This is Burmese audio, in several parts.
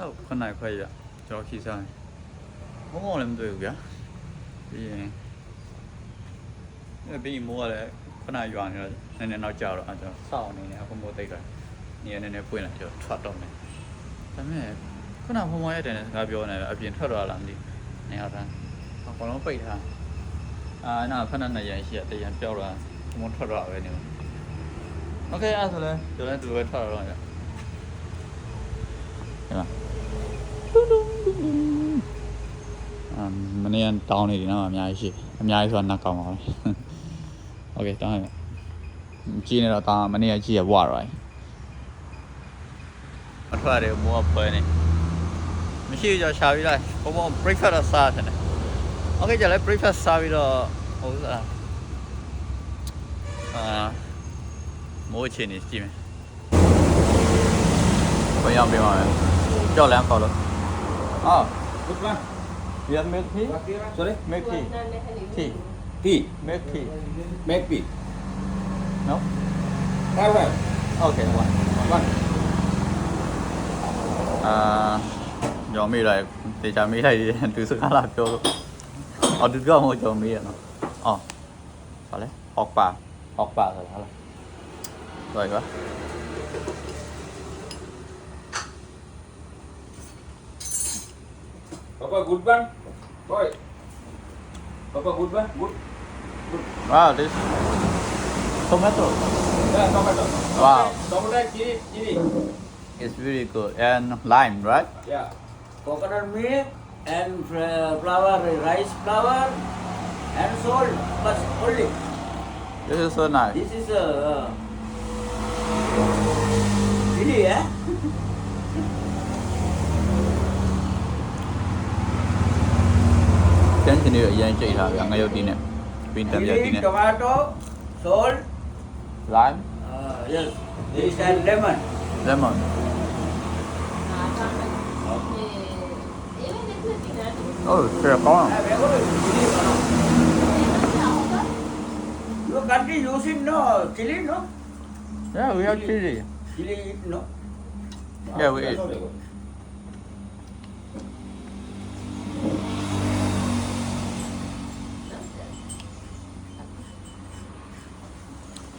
ဟုတ်ခုနကခွဲရကျွန်တော်ခီးစားတယ်ဘုံဘုံလည်းမတွေ့ဘူးဗျာပြီးရင်အဲ့ပြီးရင်မိုးကလည်းခုနရွာနေတော့နည်းနည်းနောက်ကျတော့အဲကျွန်တော်စောင့်နေနေအခုမိုးတိတ်သွားနေရနည်းနည်းပွင့်လာကျွန်တော်ထွက်တော့မယ်ဒါပေမဲ့ခုနဘုံဘုံရဲ့တည်းနဲ့စကားပြောနေတယ်အပြင်ထွက်တော့လာမသိဘူးနေရာတန်းအကောင်လုံးပိတ်ထားအာနာဖက်နဲ့နှစ်ရန်ရှိရတရန်ပြောက်လာဘုံဘုံထွက်တော့ပဲနေမှာโอเคအဲ့ဒါဆိုလဲကျွန်တော်လည်းဒီလိုပဲထွက်တော့ရဒီမှာ အ မ်မနေ့ကတောင်းနေတယ်နော်အများကြီးရှိအများကြီးဆိုတာနှက်ကောင်းပါပဲโอเคတောင်းရကြီးနေတော့တောင်းမနေ့ကကြီးရဝရောမထွက်တယ်မိုးကဖွဲနေမရှိကြရှာပြီးလိုက်ဘုံဘုံ breakfast တော့စားတယ်โอเคကြလဲ breakfast စားပြီးတော့ဟိုစားအာမိုးချင်နေကြည့်မယ်ဘယ်ရောက်ပြန်ပါလဲကြောက်လမ်းခေါ်လို့အော် Which one? You have milk tea? Sorry? Milk tea. Tea. Tea. Milk tea. Maybe. No? Have one. Okay, one. One. အာကြော်မေးလိုက်တေချာမေးလိုက်တယ်သူစကားလာပြောလို့အော်သူပြောမှကြော်မေးရနော်အော်ဘာလဲဟောက်ပါဟောက်ပါဆိုတာဟုတ်လားတော်ရပါ Papa good one. Boy. Papa good one. Good. wow this tomato Yeah, tomato. Wow. Tomato, chili, chili. is very good and lime right Yeah. coconut milk and uh, flour, rice flour and salt plus only. this is so nice This is a uh, ကျန်းကျင်တွေအရင်ကြိတ်ထားဗျာငရုတ်တီးနဲ့ပြီးတံပြတ်တီး Chili, နဲ့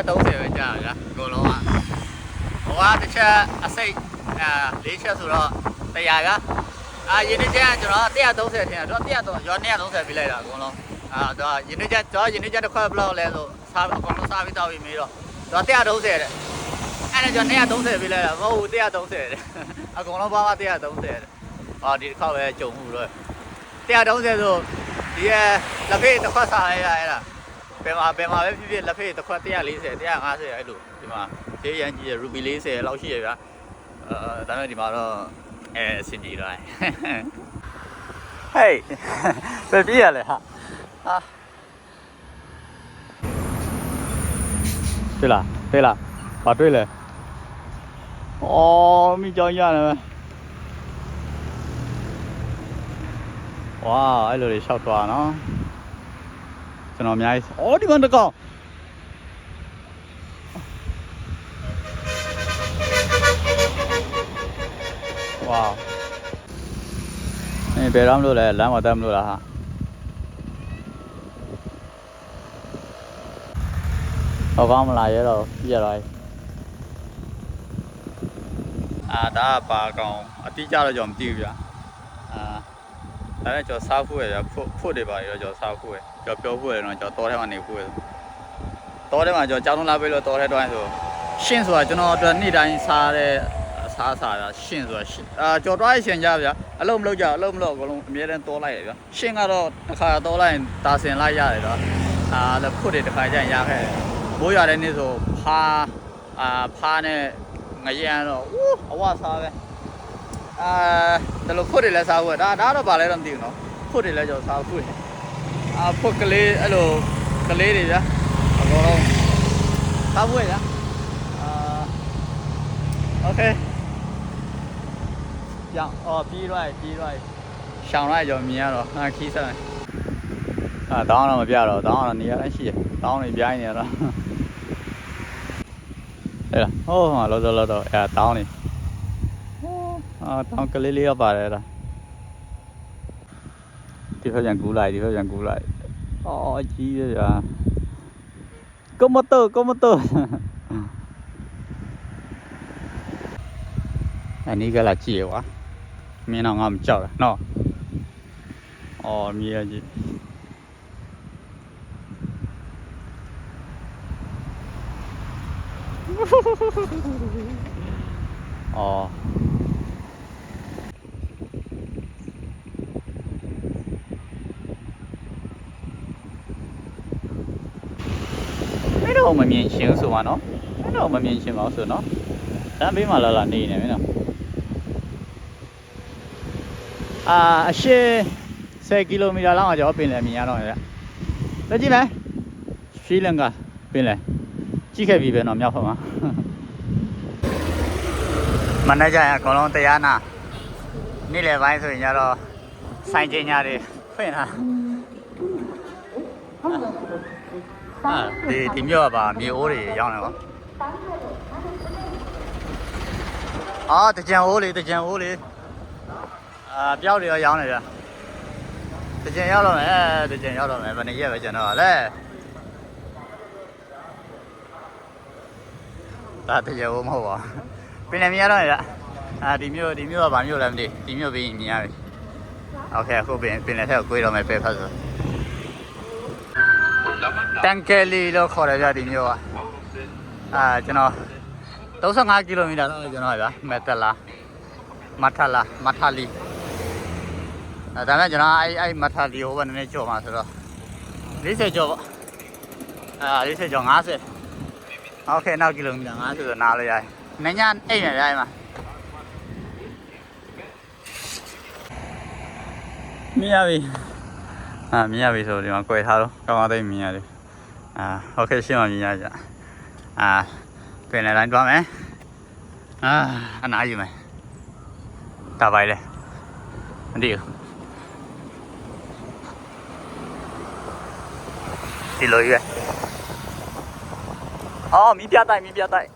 Ya phun mẹ bám hồ. Nó đưa blo sa ra này. Tá certo, tá. Chỉ thôi vậy. Very good, very good, but- Nó phải vào thì nó chơi như sao vậy? cái à tốn tiền chả ra cô lo à hóa cái xe à xây à lý xe số đó tay dài á à nhìn thấy cho nó tiền tốn tiền thì nó tiền tốn cho nè tốn tiền bị lấy là cô lo à đó nhìn thấy cho nhìn thấy cho nó khoai bao lên rồi sao con nó sao bị tao bị mì rồi đó tiền tốn tiền đấy anh này cho nè tốn tiền bị lấy là vô tiền tốn tiền à con nó bao bao tiền tốn tiền à đi khâu về trồng rồi tiền tốn tiền rồi đi là cái nó khoai sao này là ဘယ်မှာဘယ်မှာပဲဖြစ်ဖြစ်လက်ဖေးတစ်ခွက်140 150အဲ့လိုဒီမှာဈေးရန်ကြီးရရူပီ40လောက်ရှိရဗျာအဲဒါပေမဲ့ဒီမှာတော့အဲအဆင်ပြေတော့ဟေးဘယ်ပြရလဲဟာဟာတွေ့လားတွေ့လားဘာတွေ့လဲအော်မိကြောင်ရတယ်ပဲဝါအဲ့လိုတွေရှော က်သွားနော်ကျွန်တော်အများကြီးအော်ဒီကောင်တစ်ကောင်ဝါအေးဘယ်တော့မလို့လဲလမ်းမတက်မလို့လားဟာဟောကောင်းမလားရဲတော့ပြရတော့အာဒါကပါကောင်အတိအကျတော့ကျွန်တော်မသိဘူးဗျာအာ ဒါနဲ့ကျွန်တော်စားဖို့ရယ်ဖွတ်ဖွတ်တွေပါရတော့ကျွန်တော်စားဖို့ရယ်ကျွန်တော်ပြောဖို့ရယ်တော့ကျွန်တော်တောထဲမှာနေဖို့ရယ်တောထဲမှာကျွန်တော်ကြောင်းလုံးလာပြီးတော့တောထဲတွိုင်းဆိုရှင်းဆိုတာကျွန်တော်အတွက်နေ့တိုင်းစားတဲ့အစားအစာဗျာရှင်းဆိုတာရှင်းအာကြော်တွားရရှင်ကြဗျာအလုံးမလုပ်ကြအလုံးမလုပ်အကုန်လုံးအမြဲတမ်းတောလိုက်ရဗျာရှင်းကတော့တစ်ခါတောလိုက်ရင်တာဆင်လိုက်ရတယ်တော့အာလည်းဖွတ်တွေတစ်ခါကျရင်ရခဲ့တယ်မိုးရတဲ့နေ့ဆိုဖာဖအာဖားနဲ့ငရမ်းတော့ဝူးအဝစားပဲ အာဒါလိုဖွတ်တွေလည်းစားဖို့ဒါဒါတော့ဗာလဲတော့မသိဘူးနော်ဖွတ်တွေလည်းကျွန်တော်စားဖို့အာဖွတ်ကလေးအဲ့လိုကလေးတွေဗျာအကုန်လုံးစားဖို့ဗျာအာโอเคကြောင်အော်ပြီးတော့ပြီးတော့ရှောင်းလိုက်ကြောင်မြင်ရတော့ဟာခီးစားအာတောင်းတော့မပြတော့တောင်းတော့နေရာတိုင်းရှိရတောင်းနေပြိုင်းနေရတော့ အဲ့ဒါဟိုးမှာလောလောလောတော့အဲ့ဒါတောင်းနေအာ တောင်းကလေးလေးရောက်ပါတယ်အဲ့ဒါဒီဘက်ပြန်ကူးလိုက်ဒီဘက်ပြန်ကူးလိုက်အော်ကြီးရကြာကမတော့ကမတော့အနီးကလာကြည့်ရကွာမင်းတော့ငါမကြောက်တာနော်အော်မြေကြီး哦。အဲ့ တော့မမြင်ရှင်းဆိုပါနော်အဲ့တော့မမြင်ရှင်းပါဘူးဆိုနော်တန်းဘေးမှာလာလာနေနေမင်းနော်အာအရှေ့10ကီလိုမီတာလောက်အောင်ကျွန်တော်ပင်လယ်မြင်ရတော့ရလက်ကြည့်မယ်ရှီလန်ကပင်လယ်ကြည့်ခဲ့ပြီပဲနော်မြောက်ဖက်မှာမနေ့ကျရင်အကုန်လုံးတရားနာနေ့လယ်ပိုင်းဆိုရင်ကျတော့စိုင်းကျင်ညာတွေဖွင့်တာ အာဒီဒီမြို့ကပါမြေအိုးတွေရောင်းတယ်ကောအာတကြံအိုးလေးတကြံအိုးလေးအာပြောက်တွေရောရောင်းနေကြတကြံရောက်တော့မယ်တကြံရောက်တော့မယ်ဘယ်နှစ်ရက်ပဲကျွန်တော်ကလဲဒါတကြံအိုးမဟုတ်ပါဘူး ပင်လယ်မြင်ရတော့ရအာဒီမျိုးဒီမျိုးကဘာမျိုးလဲမသိဒီမျိုးပြီးရင်မြင်ရပြီโอเคအခုပင်ပင်လယ်ထက်ကိုကိုွေးတော့မယ်ပဲဖတ်ဆို တန်ကယ်လီလို့ခေါ်တယ်ဗျဒီမျိုးကအာကျွန်တော်35ကီလိုမီတာတော့ကျွန်တော်ဗျာမက်တလာမထလာမထလီအဲဒါနဲ့ကျွန်တော်အဲ့အဲ့မထလီဟိုဘက်နည်းနည်းကြော်မှာဆိုတော့40ကျော်ပေါ့အာ40ကျော်50โอเคနောက်ကီလိုမီတာ50ဆိုနားလို့ရတယ် နညာအိမ်ရရိုင်းမှာမြင်ရပြီအာမြင်ရပြီဆိုဒီမှာ꿰ထားတော့ကောင်းကောင်းသိမြင်ရတယ် အာဟုတ်ကဲ့ရှင်းပါမြင်ရကြအာပင်လယ်တိုင်းသွားမယ်အာအနားယူမယ်ဒါပါလေမသိဘူးဒီလိုရွယ်အော်မီးပြတိုက်မီးပြတိုက်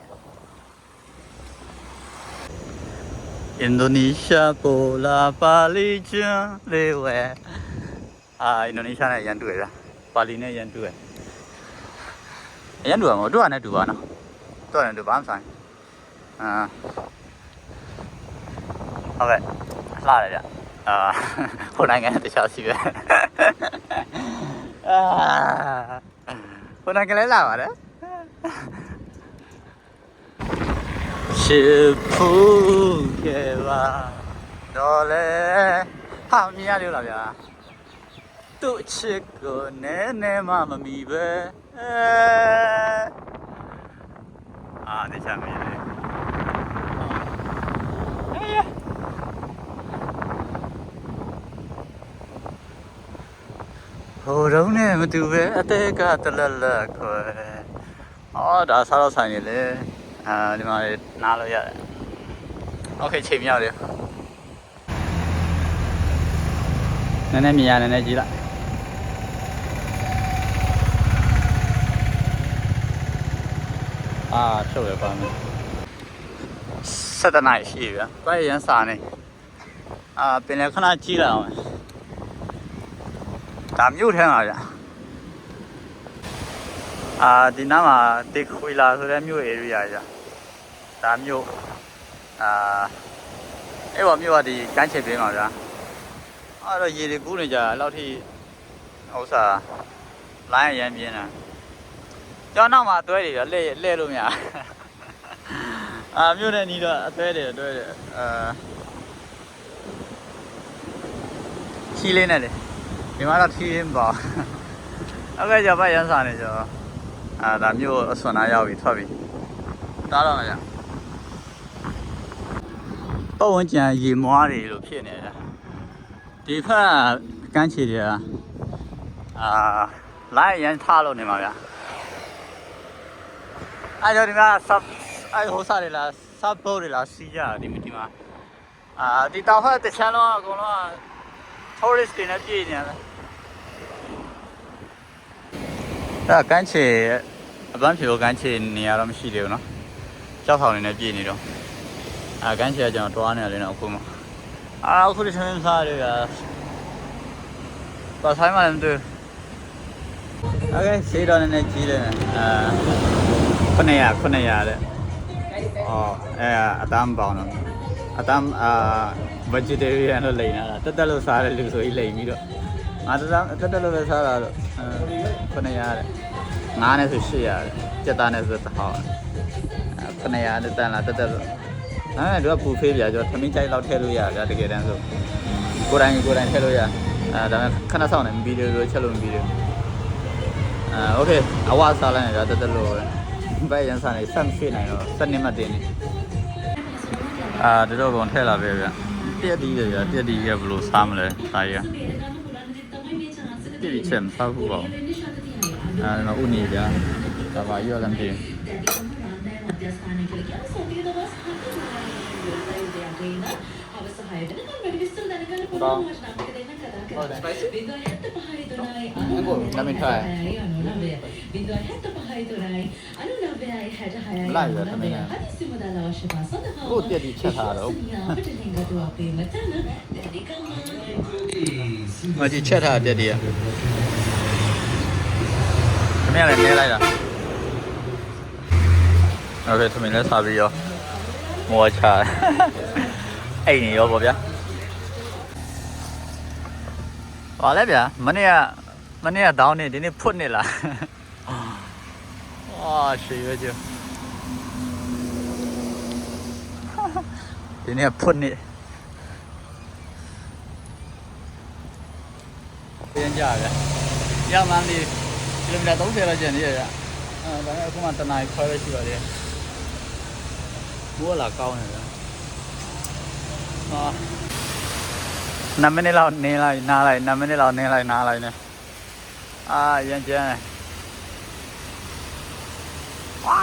အင်ဒိုနီးရှားပိုလာပါလီချန်လေဝဲအာအင်ဒိုနီးရှားနဲ့ရန်တူရပါလီနဲ့ရန်တူရ အရင်တူပါမဟုတ်တူရနဲ့တူပါနော်တူရနဲ့တူပါမဆိုင်အာဟုတ်ကဲ့လှတယ်ဗျအာဟိုနိုင်ငံတခြားစီပဲအာဟိုနိုင်ငံလည်းလာပါတယ်ရှစ်ဖူးကေပါတော့လေဟာမြင်ရလို့လားဗျာသူ့ချစ်ကိုနည်းနည်းမှမမီပဲ အာတခြားမရလေအေးဟိုတော့နဲ့မတူပဲအသေးကတလက်လက်ခွဲအော်ဒါစားတော့ဆိုင်နေလေအာဒီမှာနားလို့ရတယ်โอเคချိန်မြောက်တယ်နည်းနည်းမြင်ရနည်းနည်းကြည့်လိုက် အာရှုပ်ရပါမယ်7နာရီရှိပြီဗျာ။ဘာရန်စာနေ။အာပင်လည်းခဏကြည့်လိုက်အောင်။ဒါမြို့ထဲမှာဗျာ။အာဒီနားမှာတေခွေလာဆိုတဲ့မြို့ area ကြာ။ဒါမြို့အာအဲ့ပေါ်မြို့ကဒီကမ်းခြေပေးမှာဗျာ။အဲ့တော့ရေတွေကူးနေကြအဲ့လောက်ထိဥစ္စာလိုင်းရရမ်းပြင်းတာ။ ကျောင်းနောက်မှာအသွဲတွေလှည့်လှည့်လို့မရဘူး။အာမြို့နဲ့နီးတော့အသွဲတွေအသွဲတွေအာချီလေးနဲ့လေဒီမှာတော့ထီးရင်းပါ။အဲ့ကကြပါရန်စာနေကြောအာဒါမြို့အစွန်နာရောက်ပြီထွက်ပြီ။တစားတော့မှာကြာပတ်ဝန်းကျင်ရေမွားတွေလို့ဖြစ်နေတာဒီဖက်ကန်းချီတွေကအာလိုက်ရန်ထားလို့နေမှာဗျာ အဲ့တော့ဒီမှာ sub အဲ့ဟိုစားတွေလား sub boat တွေလားစီးကြတာဒီဒီမှာအာဒီတောင်ဖက်တစ်ချမ်းလုံးအကုန်လုံးက tourist တွေနဲ့ပြည့်နေတယ်အဲ့ကန်းချီအပန်းဖြူကန်းချီနေရာတော့မရှိသေးဘူးเนาะကြောက်ဆောင်နေနဲ့ပြည့်နေတော့အာကန်းချီကကျွန်တော်တွားနေတယ်နော်အခုမှအာအခုဒီသမင်းစားတွေကပါဆိုင်မှလည်းမတွေ့โอเคရှေးတော့နည်းနည်းကြီးတယ်အာ 900 900တဲ့အော်အဲအတမ်းပေါင်းတော့အတမ်းအာ vegetarian လို့လိန်လာတာတက်တက်လို့စားတဲ့လူဆိုကြီးလိန်ပြီးတော့ငါတက်တက်တက်လို့ပဲစားတာတော့အဲ900တဲ့ငါးနဲ့ဆို800တဲ့ကြက်သားနဲ့ဆို1000အဲ900နဲ့တန်လာတက်တက်လို့အဲတို့ကပူဖေးပြကျွန်တော်သမင်းကြိုက်လောက်ထည့်လို့ရဗျာတကယ်တမ်းဆိုကိုယ်တိုင်ကိုယ်တိုင်ထည့်လို့ရအဲဒါပေမဲ့ခဏဆောင်နေမပြီးသေးလို့ချက်လို့မပြီးသေးဘူးအဲโอเคအဝါစားလိုက်ရတက်တက်လို့ ပဲဘယ်ရန်စားနေဆက်မရှိနိုင်တော့စနစ်မှတ်တင်နေအာတို့တော့ကုန်ထည့်လာပဲဗျပြက်တီးတယ်ဗျပြက်တီးကဘယ်လိုစားမလဲစားရ ပြက်တီးချက်မစားဘူးပေါ့အဲတော့ဥနေဗျဒါပါရောလည်းမသိဘူး Let me try. ကိုတက်တီချက်ထားတော့မကြည့်ချက်ထားတက်တီရခမရလည်းနေလိုက်တာโอเคသမင်းလည်းစားပြီးရောမောချာအဲ့နေရောပေါ့ဗျာပါလဲဗျာမနေ့ကမနေ့ကတောင်းနေဒီနေ့ဖွတ်နေလား အာရှေရွေးကြဒီနေ့ဖွတ်နေပြန်ကြဗျရမှန်းဒီကီလိုမီတာ30လောက်ကျန်နေရဗျအဲဒါနဲ့အခုမှတနားခွဲရရှိပါသေးတယ်မိုးလာကောင်းနေဗျဟာ9မိနစ်လောက်နင်းလိုက်နားလိုက်9မိနစ်လောက်နင်းလိုက်နားလိုက်နေအာရန်ကျန်းတယ်ဝါ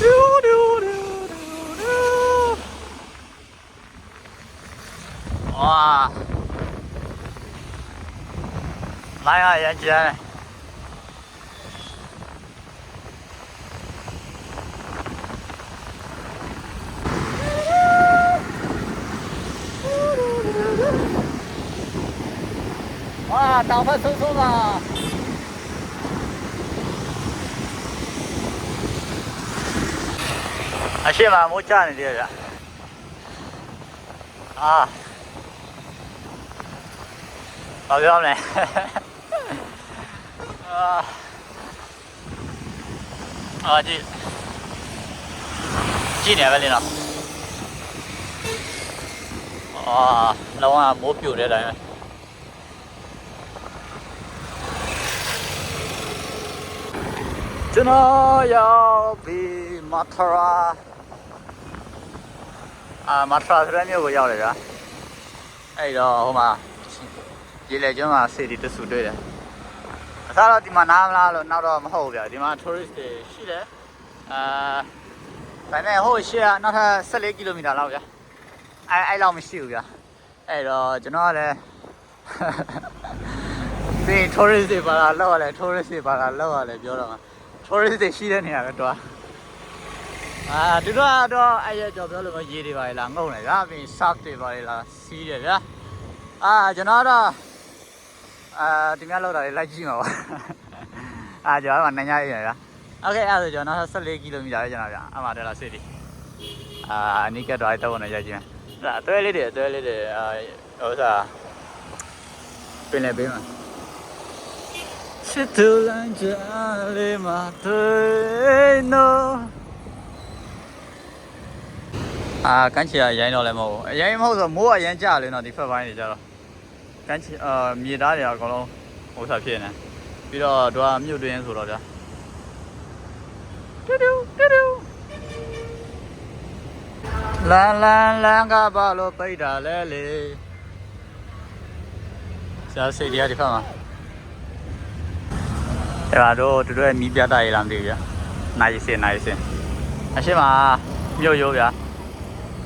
ဒူဒူဒူဒူဝါ လိုက်ရရန်ကျန်းတယ်ဝါတောင်ဖက်ဆိုးဆိုးပါအရှိမမိုးချနေတ ယ်ဗျအာဘာပြောမလဲအာအာကြည့်ကြည့်နေပဲလေနော်အာလောကမိုးပြိုတဲ့အတိုင်းပဲကျွန်တော်ရောက်ပြီးမထရာအာမထရာစရမျိုးကိုရောက်တယ်ဗျာ အဲ့တော့ဟိုမှာရေလေကျွန်းမှာစီတီတဆူတွေ့တယ်အစားတော့ဒီမှာနားမလားလို့နောက်တော့မဟုတ်ဘူးဗျာဒီမှာ tourist တွေရှိတယ်အာဒါပေမဲ့ဟိုရှေ့ကနောက်ထပ်14ကီလိုမီတာလောက်ဗျာအဲ့အဲ့လောက်မရှိဘူးဗျာအဲ့တော့ကျွန်တော်ကလည်းဒီ tourist တွေပါလာလောက်ရလဲ tourist တွေပါလာလောက်ရလဲပြောတော့မှာ tourist တွေရှိတဲ့နေရာပဲတွားအာဒီတော့တော့အဲ့ရကြော်ပြောလို့မရေတွေပါလေလားငုံလေဗျာပြီး shark တွေပါလေလားစီးတယ်ဗျာအာကျွန်တော်တော့ အာဒီများလောက်တာလေလိုက်ကြည့်မှာပါအာကျွန်တော်ကနိုင်ရရဗျာโอเคအဲ့ဒါဆိုကျွန်တော်14ကီလိုမီတာပဲကျွန်တော်ဗျာအမှတက်လာစစ်ဒီအာအနိကတော့အဲ့တော့နေရကြည့်မယ်ဒါအသွဲလေးတွေအသွဲလေးတွေအာဟိုစားပင်လေပေးမှာစစ်တူလန်ကြလေးမှာတွေ့နော် အာကန်းချီကရိုင်းတော့လည်းမဟုတ်ဘူးအရိုင်းမဟုတ်ဆိုမိုးကရမ်းကြလေတော့ဒီဖက်ပိုင်းတွေကြတော့ ကန်းချီအာမြေသားတွေကအကုန်လုံးဟိုစားဖြစ်နေပြီးတော့တို့ကမြုပ်တွင်းဆိုတော့ဗျာတူတူတူတူလန်လန်လန်ကဘာလို့ပိတ်တာလဲလေဆရာစိတ်တရားဒီဖက်မှာအဲ့ဒါတော့တို့ရဲ့မီးပြတာရည်လားမသိဘူးဗျာနိုင်စင်နိုင်စင်အရှိမမြို့ရိုးဗျာ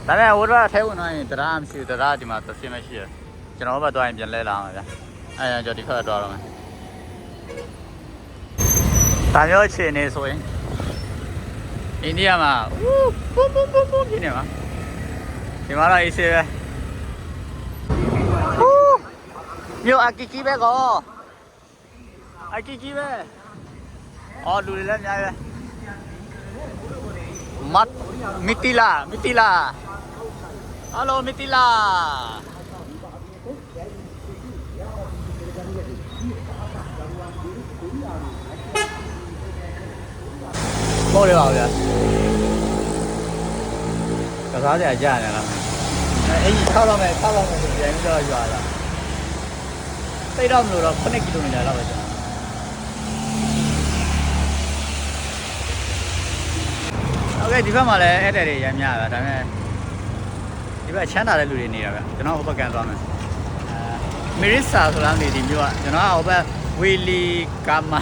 ဒါပေမဲ့ဝိုးတော့ထဲဝင်သွားရင်တရားမရှိဘူးတရားဒီမှာသစင်မရှိရ ကျွန်တော်ဘက်သွားရင်ပြန်လဲလာမှာဗျာအဲ့ဒါကြောင့်ဒီဖက်သွားတော့မယ်ဒါမျိုးအခြေအနေဆိုရင်အိန္ဒိယမှာဝူးပုံပုံပုံပုံဖြစ်နေမှာဒီမှာတော့အေးဆေးပဲဝူးမြို့အကီကီပဲကောအကီကီပဲအော်လူတွေလည်းအများကြီးပဲမတ်မီတီလာမီတီလာဟယ်လိုမီတီလာ မို့ရပါဗျာကစားကြကြရတယ်လားအဲအဲ့ဒီ6လောက်မဲ့6လောက်မဲ့ဆိုပြန်ပြီးတော့ရွာလာတိတ်တော့မလို့တော့9ကီလိုမီတာလောက်ပဲကျွန်တော်โอเคဒီဘက်မှာလည်းအဲ့တဲ့တွေရမ်းများတာဒါပေမဲ့ဒီဘက်ချမ်းသာတဲ့လူတွေနေတာဗျကျွန်တော်ဟိုဘက်ကန်သွားမယ်အဲ မီရစ်ဆာဆိုလားနေဒီမျိုးကကျွန်တော်ကဟိုဘက်ဝီလီကာမာ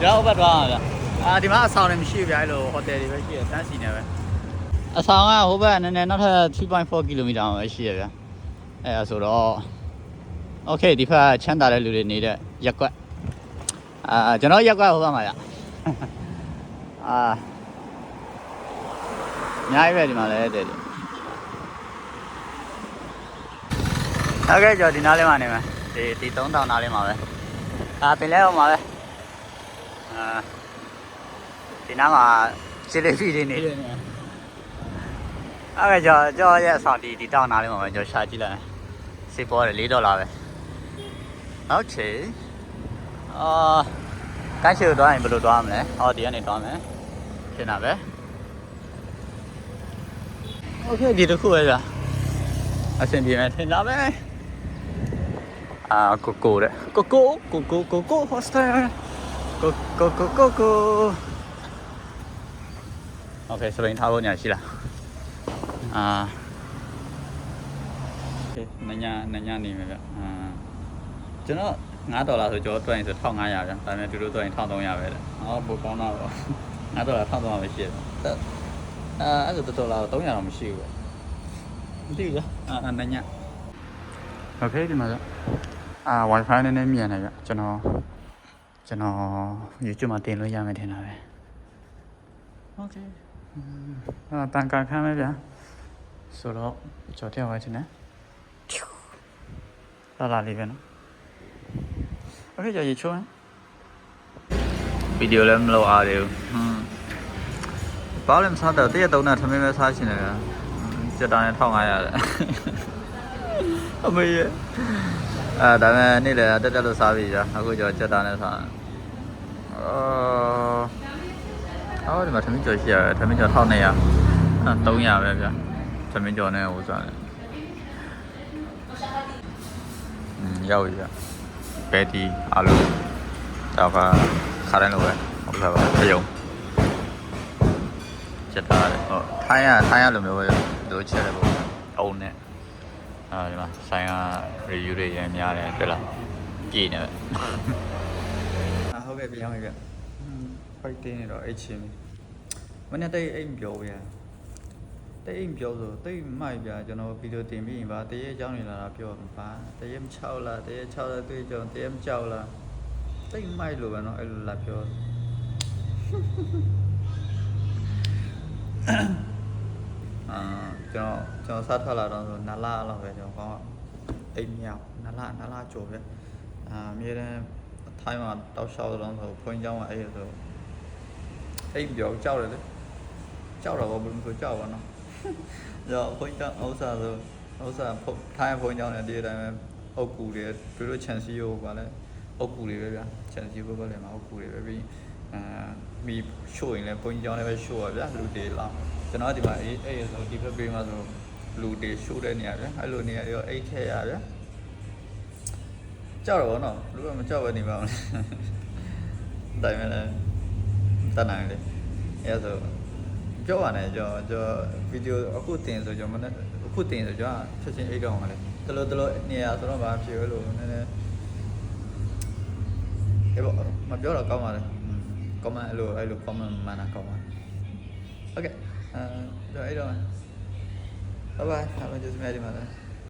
ကျွန်တော်ဟိုဘက်သွားမှာဗျအာဒီမှာအဆောင်လည်းမရှိဘူးဗျအဲ့လိုဟိုတယ်တွေပဲရှိတယ်တန်းစီနေပဲအဆောင်ကဟိုဘက်နည်းနည်းနောက်ထပ်3.4ကီလိုမီတာမှာပဲရှိရဗျအဲ့ဒါဆိုတော့โอเคဒီဘက်ချမ်းသာတဲ့လူတွေနေတဲ့ရက်ကွက်အာကျွန်တော်ရက်ကွက်ဟိုဘက်မှာဗျအာ အများကြီးပဲဒီမှာလည်းတဲ့တယ် ဟုတ်ကဲ့ကြော်ဒီနားလေးမှာနေမယ်ဒီဒီ3000နားလေးမှာပဲအာပင်လဲအောင်ပါပဲအာဒီနားမှာစီလီဖီတွေနေတယ်နေဟုတ်ကဲ့ကြော်ကြော်ရဲ့အဆောင်ဒီဒီတောင်းနားလေးမှာပဲကြော်ရှာကြည့်လိုက်စေပေါ်တယ်4ဒေါ်လာပဲဟုတ်ချေအာကန်းချီကိုသွားရင်ဘယ်လိုသွားမလဲဟောဒီကနေသွားမယ်ရှင်းတာပဲ โอเคဒီတစ်ခုပဲကြာအဆင်ပြေမယ်ထင်တာပဲ အာကိုကိုတဲ့ကိုကိုကိုကိုကိုကိုဟောစတာကိုကိုကိုကိုကိုโอเคစပိန်ထားဖို့ညာရှိလားအာโอเคနညာနညာနေမယ်ဗျအာကျွန်တော်9ဒေါ်လာဆိုကျော်တွက်ရင်ဆို1500ဗျဒါပေမဲ့သူတို့တွက်ရင်1300ပဲတဲ့ဟောပိုကောင်းတော့9ဒေါ်လာ1300ပဲရှိတယ်အဲအဲ့ဒါတော်တော်လာ300တော့မရှိဘူးပဲ မသိဘူးကြာအာနညโอเคဒီမှာကြာ အာ wifi နည်းနည်းမြန်တယ်ဗျကျွန်တော်ကျွန်တော် YouTube မှာတင်လို့ရမယ်ထင်တာပဲ Okay အာတန်ကာခမ်းပဲဗျဆိုတော့ကြော်ထည့်အောင်ပဲထင်တယ်လာလာလေးပဲနော် Okay ကြာရေချိုးဟမ်ဗီဒီယိုလည်းမလုပ်အားသေးဘူးဟွန်းဘာလို့မစားတော့တရက်သုံးနာထမင်းပဲစားရှင်တယ်ဗျစက်တာနဲ့1500ရတယ်အမေရဲ့ အဲဒါပေမဲ့နေ့လေတက်တက်လို့စားပြီကြာအခုကျော်စက်တာနဲ့စားအော်အော်ဒီမှာသမင်းကျော်ရှိရတယ်သမင်းကျော်1200အဲ300ပဲဗျာသမင်းကျော်နဲ့ဟိုစားတယ်อืมရောက်ပြီဗျပဲတီအာလူတော့ကခါတိုင်းလိုပဲဟုတ်ကဲ့ပါပြုံးချက်ထားတယ်ဟုတ်ထိုင်းရထိုင်းရလိုမျိုးပဲလိုချက်တယ်ပေါ့အုံနဲ့ အဲဒီမှာဆိုင်က review တွေရမ်းများတယ်တွေ့လားကြည်နေပဲအာဟုတ်ကဲ့ပြောင်းပြီဗျဖိုက်တင်းနေတော့အိတ်ချင်းမနေ့တိတ်အိမ်ပြောဗျာတိတ်အိမ်ပြောဆိုတိတ်မိုက်ဗျာကျွန်တော်ဗီဒီယိုတင်ပြီးရင်ဗာတရေအကြောင်းနေလာတာပြောပါတရေမချောက်လားတရေချောက်တဲ့တွေ့ကြုံတရေမကြောက်လားတိတ်မိုက်လို့ပဲเนาะအဲ့လိုလာပြော အာ ကျွန်တော်ကျွန်တော်စားထွက်လာတော့ဆိုနလလောက်ပဲကျွန်တော်ကောင်းအိမ်မြောက်နလနလကြော်ပဲအာအမြဲတမ်းထိုင်းမှာတောက်လျှောက်တော့ဆိုဖွင့်ကြောင်းကအဲ့ရဆိုအိမ်ပြောကြောက်တယ်လေကြောက်တော့ဘယ်လိုဆိုကြောက်ပါနော်ကြောက်ဖွင့်ကြောင်းဥစ္စာဆိုဥစ္စာထိုင်းဖွင့်ကြောင်းလည်းဒီတိုင်းပဲအုတ်ကူတွေတို့တို့ချန်စီယိုကလည်းအုတ်ကူတွေပဲဗျာချန်စီယိုဘက်လည်းမအုတ်ကူတွေပဲပြီးအာမီရှို့ရင်လည်းဖွင့်ကြောင်းလည်းပဲရှို့ရဗျာလူတွေလောက် ကျွန်တော်ဒီမှာအဲ့အဲ့ဆိုဒီဘက်ပေးမှာဆိုလူတွေရှိုးတဲ့နေရာဗျအဲ့လိုနေရာရောအိတ်ထဲရဗျကြောက်တော့ဗောနော်လူကမကြောက်ပဲနေပါဘူးတိုင်မလဲတတ်နိုင်လေအဲ့ဒါဆိုပြောပါနဲ့ကျွန်တော်ကျွန်တော်ဗီဒီယိုအခုတင်ဆိုကျွန်တော်မနေ့အခုတင်ဆိုကျွန်တော်ချက်ချင်းအိတ်တော့မှာလေတလို့တလို့နေရာဆိုတော့ဘာဖြစ်လို့နည်းနည်းအဲ့ဘောမပြောတော့ကောင်းပါလေ comment အဲ့လိုအဲ့လို comment မှန်တာကောင်းပါ Okay အဲကျွန်တော်အဲ့တော့ bye bye